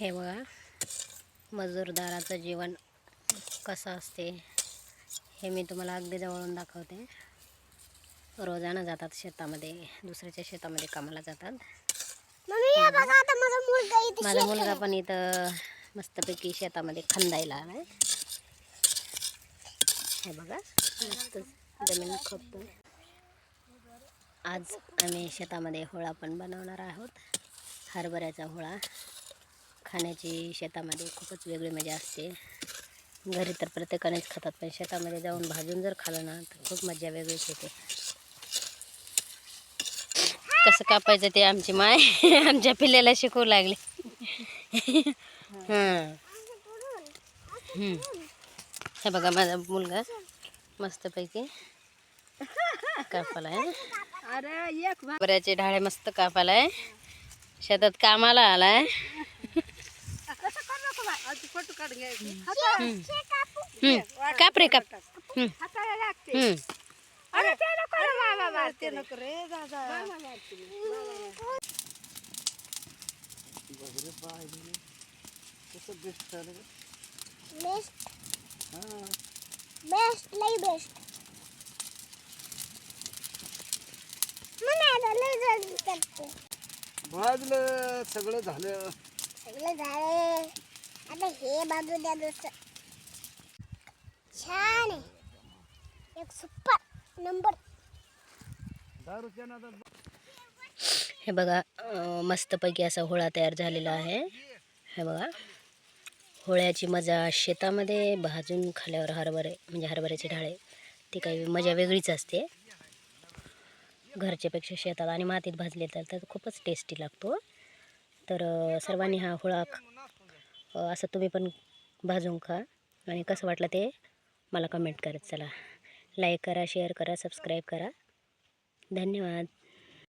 हे बघा. मजूरदाराचं जीवन कसं असते हे मी तुम्हाला अगदी जवळून दाखवते. रोजानं जातात शेतामध्ये दुसऱ्याच्या शेतामध्ये कामाला जातात. माझा मुलगा पण इथं मस्तपैकी शेतामध्ये खंदायला आलाय. हे बघा मस्त जमीन खोदतोय आज आम्ही शेतामध्ये होळा पण बनवणार आहोत. हरभऱ्याचा होळा. खाण्याची शेतामध्ये खूपच वेगळी मजा असते. घरी तर प्रत्येकानेच खातात पण शेतामध्ये जाऊन भाजून जर खाल्लं ना तर खूप मजा वेगळीच येते कसं कापायचं ते आमची माय आमच्या पिल्ल्याला शिकवू लागली. हां. हम्म. हे बघा माझा मुलगा मस्तपैकी अरे एक बऱ्याचे ढाळे मस्त कापालाय. शेतात कामाला आलाय. फोटो काढ घ्यायची. हम्म. काप रे काप. हम्म. लागते. हम्म. अरे ते नको रे मामा मारते नको रे दादा बेस्ट बेस्ट लई बेस्ट मला लई जल्दी करते. भाजलं सगळं झालं. सगळं झालं. आता हे बाजू द्या दुसरं छान आहे. एक सुपर नंबर. हे बघा मस्तपैकी असा होळा तयार झालेला आहे. हे बघा होळ्याची मजा शेतामध्ये भाजून खाल्यावर हरभरे म्हणजे हरभऱ्याचे ढाळे ती काही मजा वेगळीच असते. घरच्यापेक्षा शेतात आणि मातीत भाजले तर तर खूपच टेस्टी लागतो. तर सर्वांनी हा होळा असं तुम्ही पण भाजून खा. आणि कसं वाटलं ते मला कमेंट करत चला. लाईक करा शेअर करा सबस्क्राईब करा. धन्यवाद.